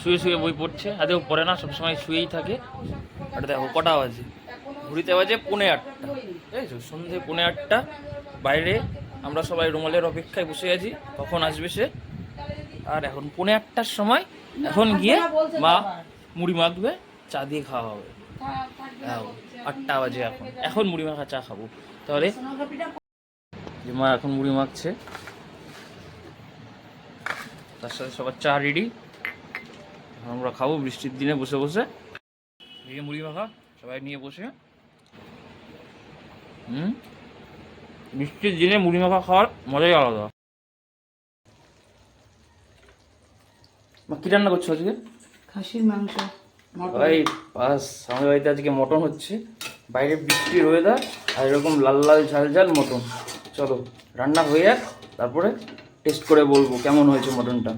শুয়ে শুয়ে বই পড়ছে। আদেও পড়ে না সবসময় শুয়েই থাকে। আর দেখো কটা বাজে? ঘুরিতে বাজে পৌনে আটটা। ঠিক আছে সন্ধে পৌনে আটটা। বাইরে আমরা সবাই রুমালের অপেক্ষায় বসে আছি। কখন আসবে সে? আর এখন পৌনে আটটার সময় এখন গিয়ে মা মুড়ি মাখবে চা দিয়ে খাওয়া হবে। আটটা বাজে এখন। এখন মুড়ি মাখা চা খাব। তাহলে যে মা এখন মুড়ি মাখছে তার সাথে সবার চা রেডি আমরা খাব বৃষ্টির দিনে বসে বসে। এই মুড়ি মাখা সবাই নিয়ে বসে। হুম? বৃষ্টির দিনে মুড়ি মাখা খাওয়ার মজাই আলাদা। মা কি রান্না করছ আজকে? খাসির মাংস ভাই বাস আমাদের বাড়িতে আজকে মটন হচ্ছে। বাইরে বৃষ্টির ওয়েদার আর এরকম লাল লাল ঝাল ঝাল মটন। চলো রান্না হয়ে যাক তারপরে টেস্ট করে বলব কেমন হয়েছে মটনটা।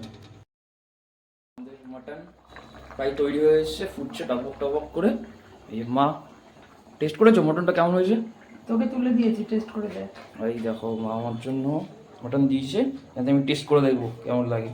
মটন প্রায় তৈরি হয়ে এসছে ফুটছে টপক টপক করে। এই মা টেস্ট করেছ? মটনটা কেমন হয়েছে? তোকে তুলে দিয়েছি টেস্ট করে দেখ। এই দেখো মা আমার জন্য মটন দিয়েছে। যাতে আমি টেস্ট করে দেখব কেমন লাগে।